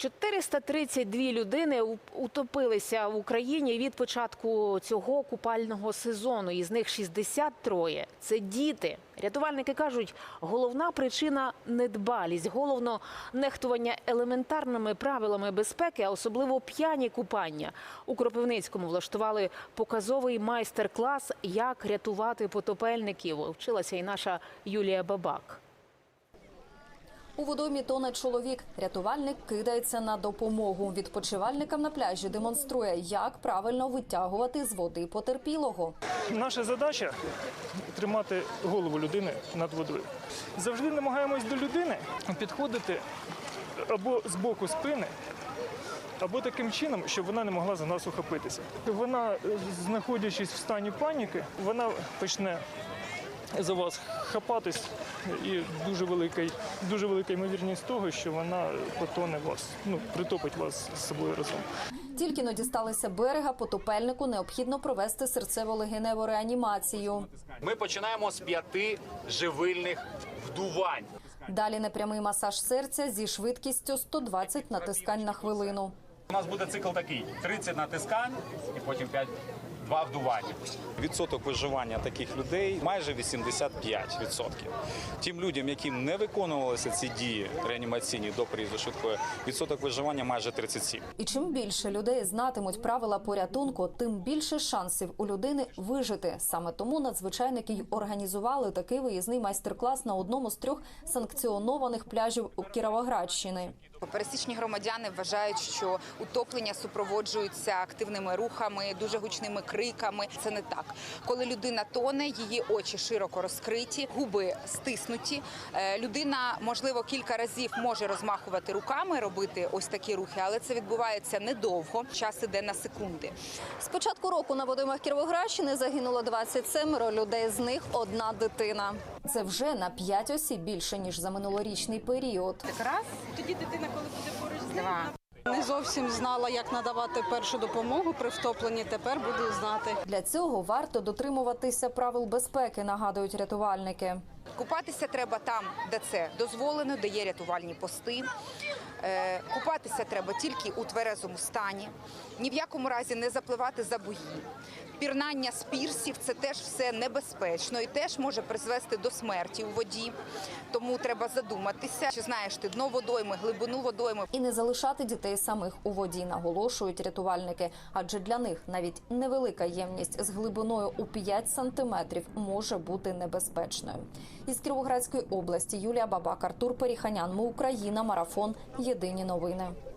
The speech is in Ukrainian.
432 людини утопилися в Україні від початку цього купального сезону. Із них 63 – це діти. Рятувальники кажуть, головна причина недбалість, головно нехтування елементарними правилами безпеки, а особливо п'яні купання. У Кропивницькому влаштували показовий майстер-клас, як рятувати потопельників. Вчилася і наша Юлія Бабак. У водоймі тоне чоловік. Рятувальник кидається на допомогу. Відпочивальникам на пляжі демонструє, як правильно витягувати з води потерпілого. Наша задача тримати голову людини над водою. Завжди намагаємось до людини підходити або з боку спини, або таким чином, щоб вона не могла за нас ухопитися. Вона, е, знаходячись в стані паніки, вона почне за вас хапатись, і дуже велика, дуже велика ймовірність того, що вона потоне вас, ну притопить вас з собою разом. Тільки но дісталися берега, потопельнику необхідно провести серцево-легеневу реанімацію. Ми починаємо з п'яти живильних вдувань. Далі непрямий масаж серця зі швидкістю 120 натискань на хвилину. У нас буде цикл такий: 30 натискань і потім 5, 2 вдування. Відсоток виживання таких людей майже 85%. Тим людям, яким не виконувалися ці дії реанімаційні до приїзду швидкої, відсоток виживання майже 37%. І чим більше людей знатимуть правила порятунку, тим більше шансів у людини вижити. Саме тому надзвичайники й організували такий виїзний майстер-клас на одному з трьох санкціонованих пляжів у Кіровоградщини. Пересічні громадяни вважають, що утоплення супроводжуються активними рухами, дуже гучними криками. Це не так. Коли людина тоне, її очі широко розкриті, губи стиснуті. Е, Людина, можливо, кілька разів може розмахувати руками, робити ось такі рухи, але це відбувається недовго. Час іде на секунди. З початку року на водоймах Кіровоградщини загинуло 27 людей, з них одна дитина. Це вже на 5 осіб більше ніж за минулорічний період. Раз, тоді дитина, коли буде поруч з два. Не зовсім знала, як надавати першу допомогу при втопленні. Тепер буду знати. Для цього варто дотримуватися правил безпеки, нагадують рятувальники. Купатися треба там, де це дозволено, де є рятувальні пости. Е, Купатися треба тільки у тверезому стані. Ні в якому разі не запливати за бої. Пірнання з пірсів це теж все небезпечно і теж може призвести до смерті у воді. Тому треба задуматися, чи знаєш ти дно водойми, глибину водойми. І не залишати дітей самих у воді, наголошують рятувальники. Адже для них навіть невелика ємність з глибиною у 5 сантиметрів може бути небезпечною. Із Кіровоградської області Юлія Бабак, Артур Періханян. Ми Україна. Марафон. Єдині новини.